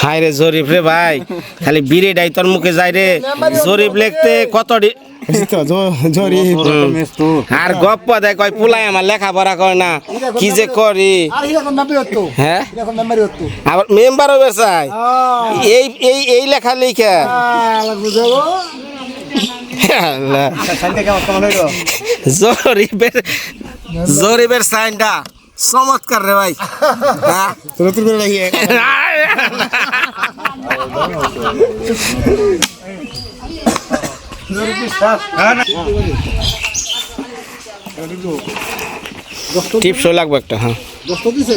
High রে জরিফ রে ভাই খালি বিড়ি ডাই তোর মুখে যায় রে। জরিফ লিখতে কত। আর গপ্প দেয় কয় পুলাই আমার লেখাপড়া করে না। কি যে করি? হ্যাঁ? আবার মেম্বার হবে চাই এই এই এই লেখা লিখা। বুঝাবো জরিফের জরিফের সাইনটা চমৎকার রে ভাই। হ্যাঁ। টিপসও লাগবে একটা হ্যাঁ। দিছে?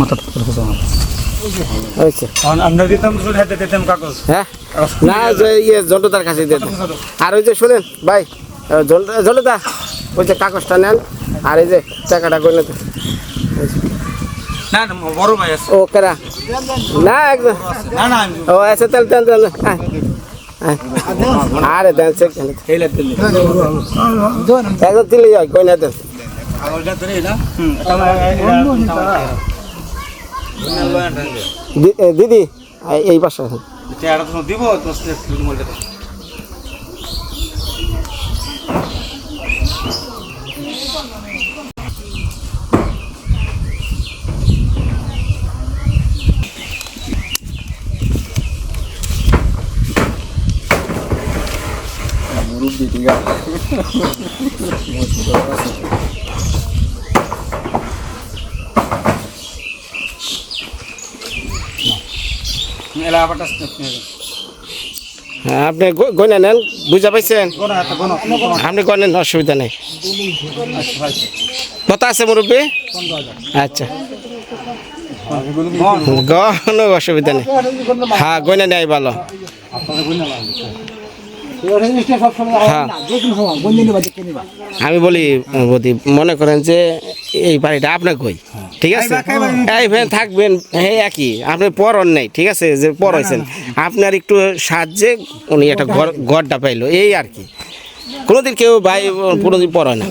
মাথা হয়েছে আমরা দিতাম শুধু হাতে দিতাম কাগজ। হ্যাঁ? না যে ইয়ে জন্টুদার কাছে আর ওই যে শুনেন ভাই জন্টুদা ওই যে কাগজটা নেন আর এই যে টাকাটা গণে দেন। না না বড় ভাই আছে। ও কেরা? না একদম না না ও আছে তাহলে দেন হ্যাঁ, হ্যাঁ। আরে দেন একদম দিলে হয় ধরে না। দিদি এই- পাশে দিব তো মূল্য এলা আবারটা হ্যাঁ আপনি গয়না নেন বুঝা পাইছেন? কোন কোন আপনি গনেন অসুবিধা নেই। কত আছে মুরব্বী? আচ্ছা। গণ অসুবিধা নেই। হ্যাঁ গয়না নেই ভালো। হ্যাঁ। কোনো আমি বলি মনে করেন যে এই বাড়িটা আপনার কই? ঠিক আছে? এই ভেন থাকবেন। হ্যাঁ একই। আপনি পরন নেই ঠিক আছে? যে পর হয়েছেন আপনার একটু সাহায্যে উনি একটা ঘর ঘরটা পাইলো। এই আর কি। কোনোদিন কেউ ভাই কোনোদিন পর হয় না।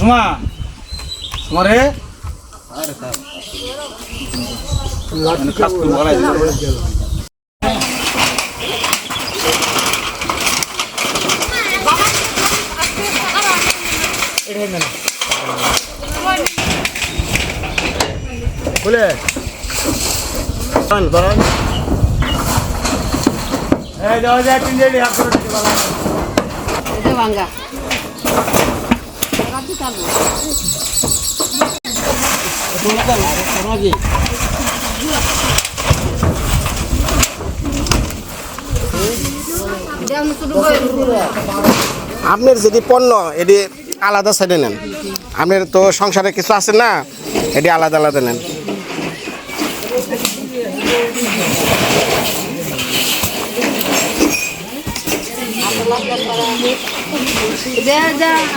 সুমা সুমা রে। করে বলাই বলে ধরেন এই দাও যা তিন দিন হাত করে দিতে বলা এটা ভাঙ্গা। আপনার যদি পণ্য এটি আলাদা সাইডে নেন। আপনার তো সংসারে কিছু আছে না এটি আলাদা আলাদা নেন।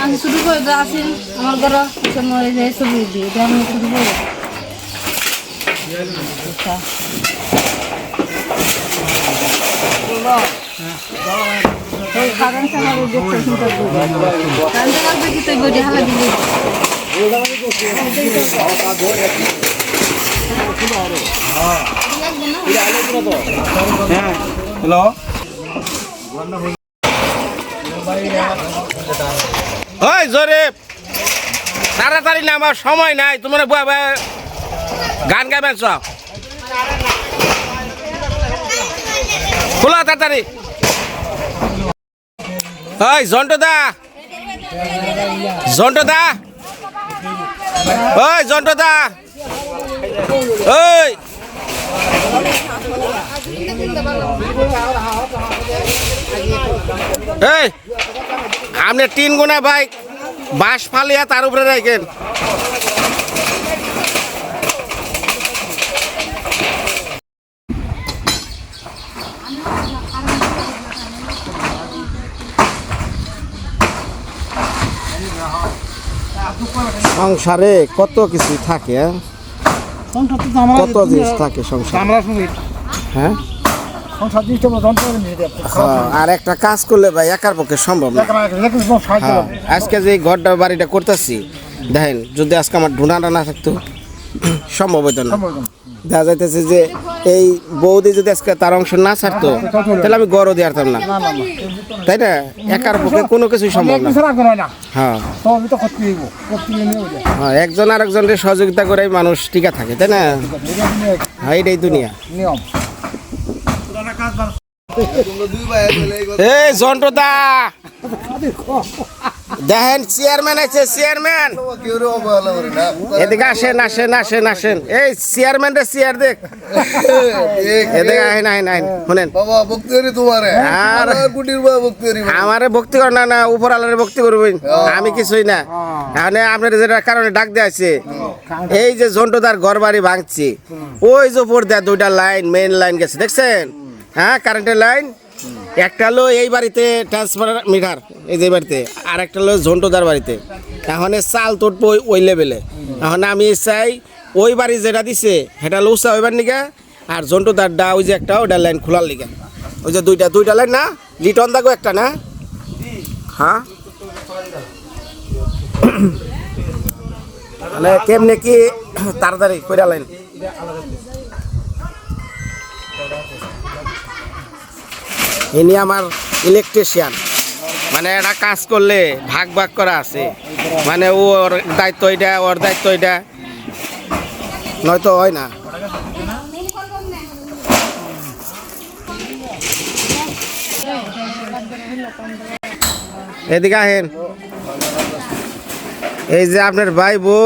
আমি শুধু আছি আমার ঘর সময় যে ছবি দিই আমি শুধু বই হ্যালো ওই জোরে। তাড়াতাড়ি না আমার সময় নাই তোমার বুয়া বুয়া গান গাইবেন সব খোলা তাড়াতাড়ি। ওই জন্টু দা জন্টদা। ওই জন্টদা। ওই এই, আপনি তিন গুণা ভাই, বাঁশ ফালিয়া তার উপরে রাখেন। সংসারে কত কিছু থাকে হ্যাঁ? কত জিনিস থাকে সংসার? হ্যাঁ? সংসার হ্যাঁ, আর একটা কাজ করলে ভাই একার পক্ষে সম্ভব না। হ্যাঁ, আজকে যে ঘরটা বাড়িটা করতেছি দেখেন যদি আজকে আমার ঢুনাটা না থাকতো সম্ভব হইতো না। দেখা যাইতেছে যে এই বৌদি যদি আজকে তার অংশ না ছাড়তো তাহলে আমি গড়ও দিয়ে না। তাই না? একার পক্ষে কোনো কিছুই সম্ভব না। হ্যাঁ হ্যাঁ। একজন আর একজনের সহযোগিতা করে মানুষ টিকা থাকে তাই না? হ্যাঁ এটাই দুনিয়া। নিয়ম। এই জন্টদা! দেখেন চেয়ারম্যান আছে চেয়ারম্যান এদিকে আসেন আসেন আসেন আসেন। এই চেয়ারম্যান রে চেয়ার দেখ। এদিকে আহেন আহেন আহেন শুনেন। বাবা ভক্তি করি তোমারে। আর আমার কুটির বাবা ভক্তি করি আমারে ভক্তি কর না না উপর আলারে ভক্তি করবেন। আমি কিছুই না। মানে আপনার যেটা কারণে ডাক দেওয়া আছে। এই যে জন্টুদার ঘর বাড়ি ভাঙছি। ওই যে উপর দেয়া দুইটা লাইন মেইন লাইন গেছে। দেখছেন? হ্যাঁ কারেন্টের লাইন? একটা হলো এই বাড়িতে ট্রান্সফার মিটার এই যে বাড়িতে, আর একটা হলো ঝন্টুদার বাড়িতে। এখন চাল তুটবো ওই- লেভেলে এখন আমি চাই ওই বাড়ি যেটা দিছে, সেটা হলো উৎসাহ হইবার নিকা আর ঝন্টুদারটা ওই যে একটা ওটা লাইন খোলার লিগা ওই যে দুইটা দুইটা লাইন না, লিটন দাগো একটা না? হ্যাঁ? মানে কেমনে কি তাড়াতাড়ি কইরা লাইন ইনি আমার ইলেকট্রিশিয়ান মানে এটা কাজ করলে ভাগ ভাগ করা আছে। মানে ওর দায়িত্ব এটা, ওর দায়িত্ব এটা। নয়তো হয় না। এদিকে আহেন। এই যে আপনার ভাই বউ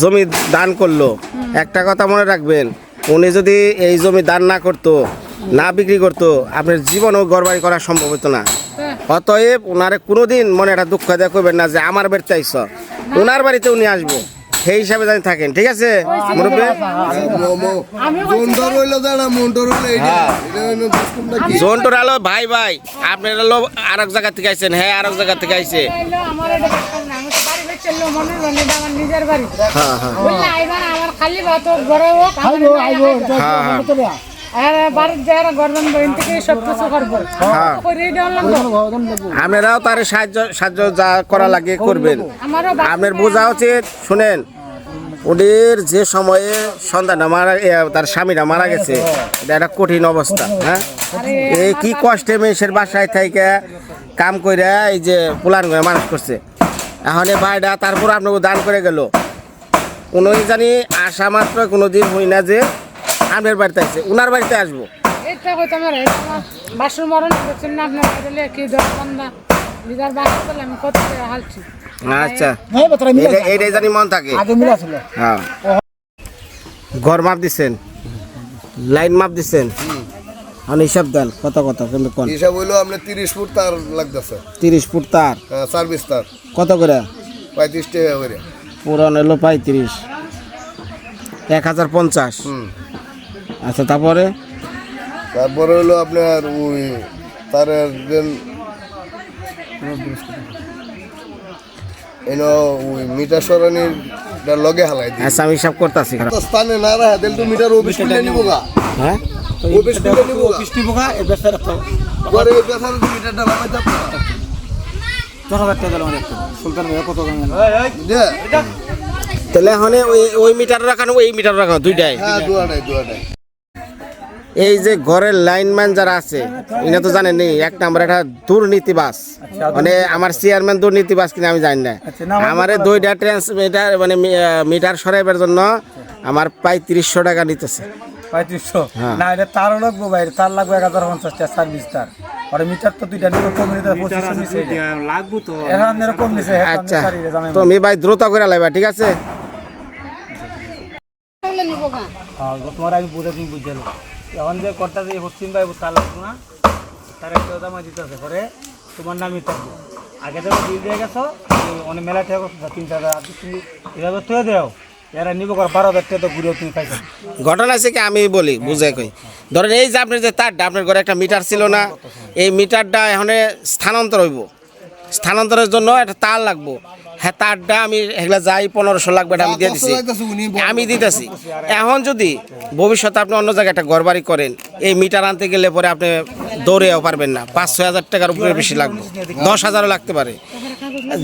জমি দান করল। একটা কথা মনে রাখবেন, উনি যদি এই জমি দান না করতো না বিক্রি করতো আপনার জীবনও গড়বাড়ি করা সম্ভব হতো না। অতএব ওনারে কোনোদিন মনে একটা দুঃখ দেওয়া করবেন না যে আমার বাড়িতে আইস। ওনার বাড়িতে উনি আসব। সেই হিসাবে জানি থাকেন ঠিক আছে? কি? জোনটোর আলো ভাই ভাই আপনার হলো আর এক জায়গা থেকে আইছেন হ্যাঁ আর এক জায়গা থেকে আইছে। এলো আমার এটা ব্যাপার না, আমি তো বাড়ি বেচে এলো, মনে হলো না, এটা আমার নিজের বাড়ি। হ্যাঁ হ্যাঁ। হ্যাঁ হ্যাঁ। করব। হ্যাঁ। করে আপনারাও তার সাহায্য সাহায্য যা করা লাগে করবেন। আমারও আপনার বোঝা উচিত শুনেন। ওদের যে সময়ে সন্তানটা মারা তার স্বামীরা মারা গেছে এটা একটা কঠিন অবস্থা হ্যাঁ? এই কি কষ্টে মেয়ের বাসায় থেকে কাম করে এই যে প্লান করে মানুষ করছে। এখন এই ভাইটা তারপর আপনাকে দান করে গেল। উনি জানি আসা মাত্র কোনো দিন হই না যে আপনার বাড়িতে আসছে উনার বাড়িতে আসব। এটা হয়তো আমার বাসুর মরণ দেখছেন না আপনার বাড়িতে কি দশ বান্ধা লিদার বাসা করলে আমি কত হালছি আচ্ছা। হ্যাঁ এইটাই জানি মন থাকে। আগে মিলা ছিল হ্যাঁ। ঘর মাপ দিছেন। লাইন মাপ দিছেন। এখন হিসাব দেন কত কত কিন্তু কোন? হিসাব হইল আপনার তিরিশ ফুট তার লাগতেছে। তিরিশ ফুট তার? সার্ভিস তার। কত করে? পঁয়ত্রিশ টাকা করে। পুরান এলো পঁয়ত্রিশ। এক হাজার পঞ্চাশ। হুম। আচ্ছা তারপরে? তারপরে হলো আপনার ওই তার একজন এনো ওই মিটার সরানির লগে হালাই দিই। আচ্ছা আমি হিসাব করতেছি তো স্থানে না রাখা দিল তো মিটার অফিস খুলে নিব গা। হ্যাঁ? অফিস খুলে নিব গা। বৃষ্টি পোকা এই ব্যবসা রাখতো পরে দশ হাজার টাকা দিলাম একটা সুলতান ভাই কত দাম তাহলে এখন ওই ওই মিটার রাখানো ওই মিটার রাখানো দুইটাই? হ্যাঁ দুয়াটাই দুয়াটাই এই যে ঘরের লাইনম্যান যারা আছে এটা তো জানেন নি এক নাম্বার একটা দুর্নীতিবাস মানে আমার চেয়ারম্যান দুর্নীতিবাস কিনা আমি জানি না। আমার দুইটা ট্রান্সমিটার মানে মিটার সরাইবার জন্য আমার প্রায় তিরিশশো টাকা নিতেছে। পঁয়ত্রিশশো? হ্যাঁ। না এটা তারও লাগবো ভাই তার লাগবে এক হাজার পঞ্চাশ টাকা সার্ভিস তার। ওরে মিটার তো দুইটা নিবে কম নিতে পঁচিশশো লাগবো তো। এখন এরকম নিছে আচ্ছা তুমি ভাই দ্রুত করে লাইবা ঠিক আছে? নিবো হ্যাঁ তোমার আমি বুঝে তুমি বুঝে লো। এখন যে কর্তা যে পশ্চিম ভাই তার না, তার একটা দাম দিতেছে পরে তোমার নামই থাকবে। আগে যখন দিয়ে দিয়ে গেছো অনেক মেলা থেকে তিন চার তুমি এভাবে তুই দেও, এরা নিব কর তো ঘুরেও তুমি পাইছো। ঘটনা আছে কি? আমি বলি বুঝে কই। ধরেন এই যে আপনার যে তারটা, আপনার ঘরে একটা মিটার ছিল না, এই মিটারটা এখন স্থানান্তর হইব। স্থানান্তরের জন্য একটা তার লাগবো। হ্যাঁ তারটা আমি এগুলা যাই পনেরোশো লাগবে এটা আমি দিয়ে দিছি। আমি দিতেছি। এখন যদি ভবিষ্যতে আপনি অন্য জায়গায় একটা ঘর বাড়ি করেন এই মিটার আনতে গেলে পরে আপনি দৌড়েও পারবেন না। পাঁচ ছয় হাজার টাকার উপরে বেশি লাগবে। দশ হাজারও লাগতে পারে।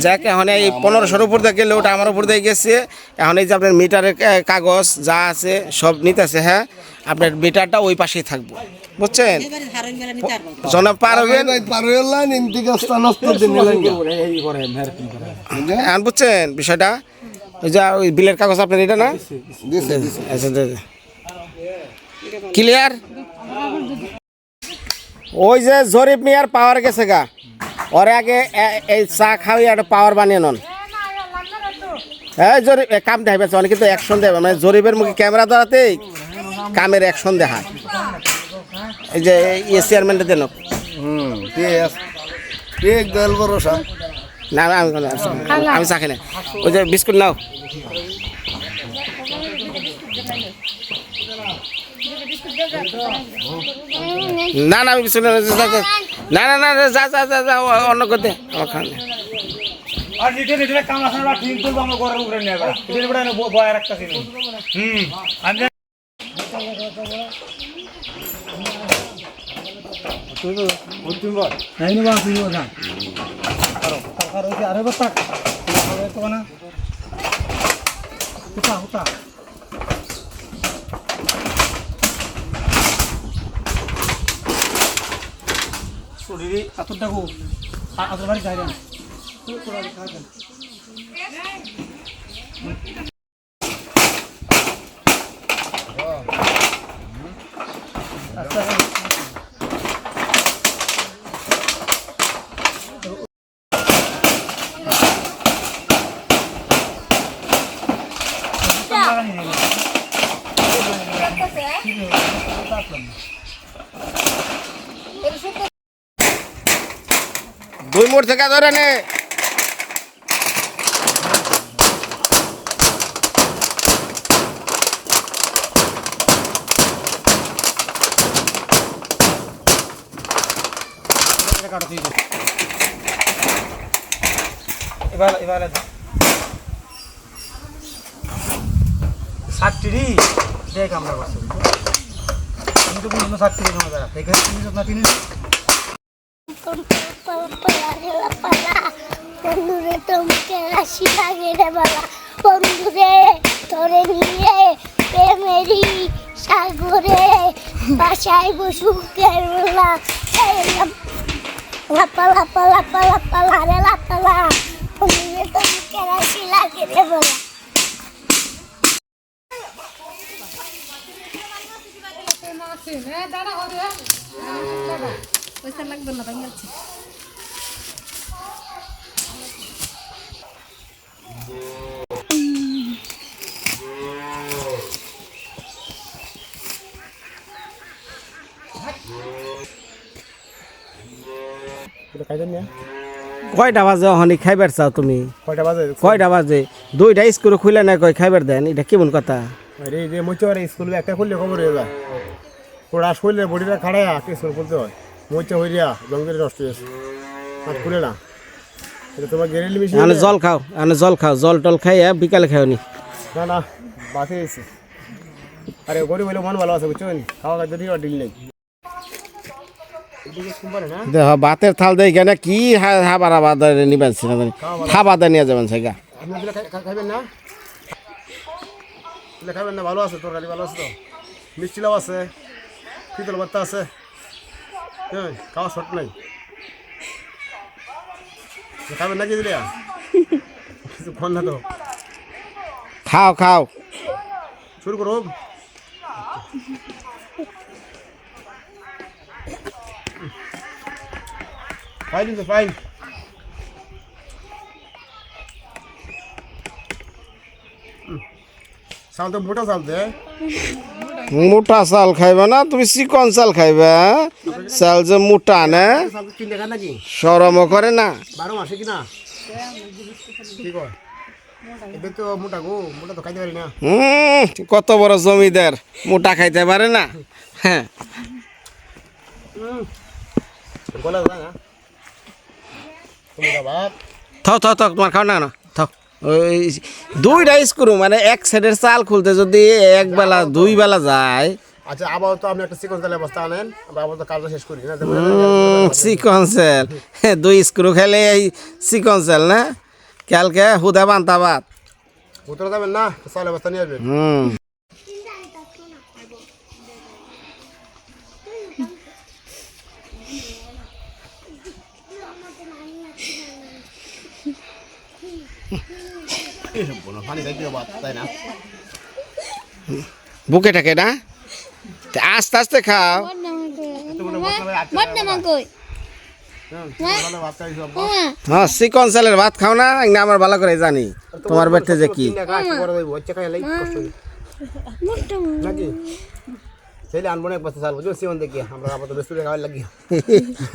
যাক এখন এই পনেরোশোর উপর দিয়ে গেলে ওটা আমার উপর দিয়ে গেছে। এখন এই যে আপনার মিটারের কাগজ যা আছে সব নিতেছে হ্যাঁ? আপনার মিটারটা ওই পাশেই থাকব। বুঝছেন? জনাব পার হবেন পার হয়ে বুঝছেন বিষয়টা? ওই যে ওই বিলের কাগজ আপনার এটা না? দিছে দিছে আচ্ছা ক্লিয়ার ওই যে জরিপ মিয়ার পাওয়ার গেছে গা। ওরে আগে এই চা খাওয়াই একটা পাওয়ার বানিয়ে নন। হ্যাঁ জরিপ কাম দেখাবে অনেক কিন্তু অ্যাকশন দেবে মানে জরিপের মুখে ক্যামেরা ধরাতেই কামের অ্যাকশন দেখা এই যে ইয়ে চেয়ারম্যানটা দেন হুম ঠিক দল ভরসা? না না, আমি আমি চা খাই না। ওই যে বিস্কুট নাও। না না আমি বিস্কুট না, না না না যা যা যা যা অন্য করতে আমার নেই। আর নিটে নিটে কাম আসলে বা ঠিক তুলবো আমরা ঘরের উপরে নিয়ে এবার নিটে নিটে না বয় রাখতে হুম আমি নাই নিবা তুই না কারও কারও ওই আরে বাতা তো না হুতা হুতা শরীরে আতরটাকু আতর বাড়ি যাই না দুই মোড় থেকে ধরে নে। এবার এবার সাতটি দেখ আমরা করছি। সাগরে বাসায় বসুকের বেলা লাপা লাপা লাপা লাপা লারে লাপা লা। বন্ধুরে তোমাকে রাশি লাগে রে বালা। দাঁড়া হবে পয়সা লাগবে না ভাই কয়টা বাজে হনি খাইবার চাও তুমি? কয়টা বাজে? কয়টা বাজে? দুইটা স্কুল খুলে না কয় খাইবার দেন? এটা কেমন কথা? আরে যে মোচর স্কুল একটা খুললে খবর হয়ে যায়। পড়া শুনলে বডিটা খাড়ায় আকে স্কুল খুলতে হয়। মোচা হয়ে যা জঙ্গলে নষ্ট হয়েছে আর খুলে না। এটা তোমার গেরেলি মিশিয়ে আনে জল খাও আনে জল খাও জল টল খাইয়া বিকালে খাওনি। না না বাসে এসে আরে গরিব হইলে মন ভালো আছে বুঝছেন খাওয়া খাদ্য দিয়ে ডিল নেই। দেখ ভাতের থাল দেয় কেন কি হাবার হাবার নিবেন খাবার দেয় নিয়ে যাবেন সেগা। আপনি দিলে খাই- খা- খাইবেন না? দিলে খাইবেন না ভালো আছে তরকারি ভালো আছে তো। মিষ্টি লাভ আছে শীতল বাত্তা আছে। হ্যাঁ খাওয়া শর্ট নাই। খাবেন নাকি দিলে কিছু ফোন না তো। খাও খাও। শুরু করো ফাইন দিছে ফাইন চাল তো মোটা চাল দে। মোটা চাল খাইবা না তুমি চিকন চাল খাইবা হ্যাঁ? চাল যে মোটা না সরমও করে না। বারো মাসে কি কয়? এবার তো মোটা গো মোটা তো খাইতে পারি না। কত বড় জমিদার মোটা খাইতে পারে না হ্যাঁ গলা যায় না মোটা ভাত থাও থাও থাও তোমার খাও না না থাও ওই দুইটা স্ক্রু মানে এক সাইডের চাল খুলতে যদি এক বেলা দুই বেলা যায়। আচ্ছা আবার তো আপনি একটা চিকন চালের বস্তা আনেন আবার তো কাজটা শেষ করি না? চিকন সেল দুই স্ক্রু খেলে এই চিকন সেল না? কালকে হুদা বান্তা ভাত উত্তরে যাবেন না? চালের বস্তা নিয়ে আসবেন। হুম। তাই না? বুকে থাকে না আস্তে আস্তে খাও। হ্যাঁ চিকন সেলের ভাত খাও না না আমার ভালো করে জানি। তোমার বেটে যে কি? চাল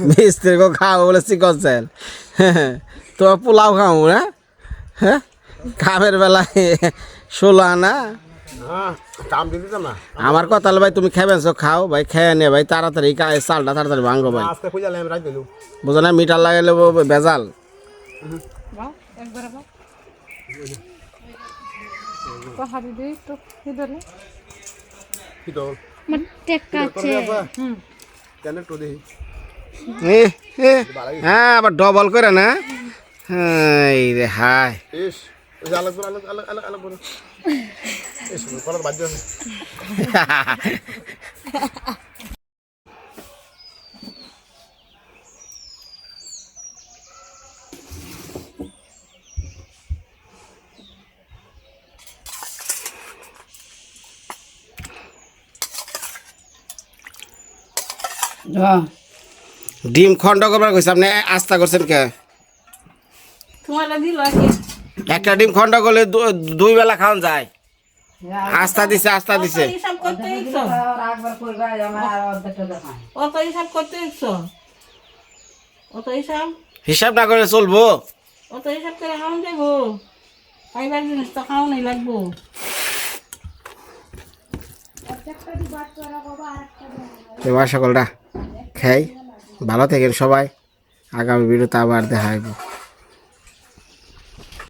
মিস্ত্রি কো খাও বলে চিকন সেল তো পোলাও খাও না? হ্যাঁ? কামের বেলায় ষোলো আনা। হ্যাঁ আমার কথা হলো ভাই তুমি খাবেন খাও ভাই খেয়ে নে ভাই তাড়াতাড়ি চালটা তাড়াতাড়ি ভাঙো ভাই। বুঝো না মিটার লাগাইলে বেজাল। এ, হ্যাঁ আবার ডবল করে না। এই রে হাই ডিম খন্ড করবার কইছে আপনি আস্থা করছেন কে? তোমার দিল একটা ডিম খন্ড করলে দুই বেলা খাওয়ান যায়। আস্থা দিছে আস্থা দিছে। হিসাব না করে চলবো। অত হিসাব করে খাওয়ান যাব জিনিস তো লাগবো। এবার সকলটা খাই ভালো থাকেন সবাই। আগামী ভিডিওতে আবার দেখা হইব।